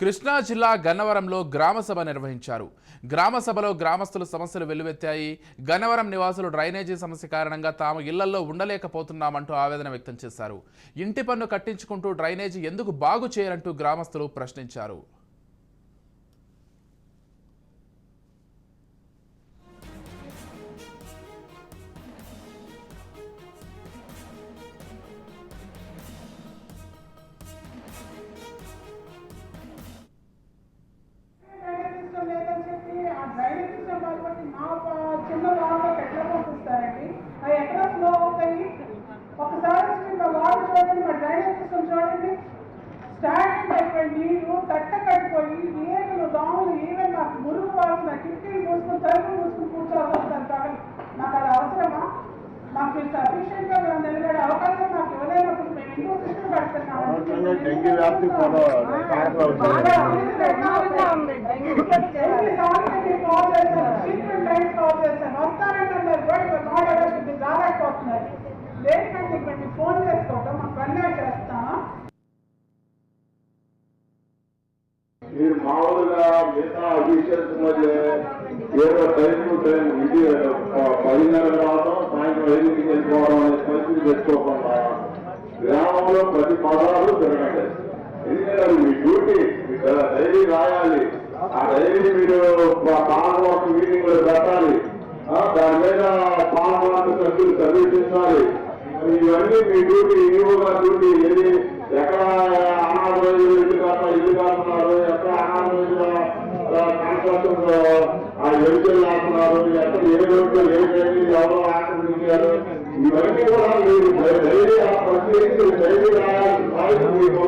కృష్ణా జిల్లా గన్నవరంలో గ్రామసభ నిర్వహించారు. గ్రామసభలో గ్రామస్తులు గ్రామస్తుల సమస్యలు వెల్లువెత్తాయి. గన్నవరం నివాసులు డ్రైనేజీ సమస్య కారణంగా తాము ఇళ్ళలో ఉండలేకపోతున్నామంటూ ఆవేదన వ్యక్తం చేశారు. ఇంటి పన్ను కట్టించుకుంటూ డ్రైనేజీ ఎందుకు బాగు చేయరంటూ గ్రామస్తులు ప్రశ్నించారు. చిన్న వాటర్ ఎట్లా పంపిస్తారండి? అవి ఎక్కడ ఫ్లో అవుతాయి ఒకసారి వచ్చి మా వాటర్ చూడండి మా డ్రైనేజ్ సిస్టమ్ చూడండి. స్టార్టింగ్ అయిపోయి నీరు తట్ట కట్టిపోయి ఏగులు దోమలు ఈవెన్ నాకు మురుగు వాసన కిటికీలు మూసుకుని తలుపులు మూసుకుని కూర్చోవాల్సి కాబట్టి నాకు అది అవసరమా? మాకు సఫిషియెంట్గా మేము నిలబడే అవకాశం మాకు ఇవ్వలేనప్పుడు మేము ఎందుకు సిస్టమ్ కడుతున్నాము రాలేకపోతున్నారు దేనికంటే ఇక్కడ మీకు ఫోన్ చేసుకోవటం మాకు కన్వే చేస్తామా మీరు మామూలుగా మిగతా అఫీషియల్స్ మధ్య ఏదో టైం టైం ఇది పదిన్నర రావడం సాయంత్రం ఐదుకి వెళ్ళిపోవడం అనే పరిస్థితి పెట్టుకోకుండా గ్రామంలో ప్రతి పదాలు జరగండి ఎందుకంటే అది మీ డ్యూటీ మీకు డైరీ రాయాలి. ఆ డైరీ మీరు కాంగ్రెస్ మీటింగ్ పాలవాక్ సభ్యులు సర్వే చేయాలి మరి ఇవన్నీ మీ డ్యూటీ ఈవో డ్యూటీ ఏది? ఎక్కడ అనాథ ఇల్లు కాక ఇల్లు కాస్తున్నారు? ఎక్కడ అనాథ కన్స్ట్రక్షన్ ఆ ఎడుకలు ఆడుతున్నారు ఎక్కడ ఏ రోడ్లు ఏ గది ఎవరో ఆక్రమించారు ఇవన్నీ కూడా మీరు డైరీ ఆ ప్రతి డైరీ రాయాల్సిన బాధ్యత మీకు.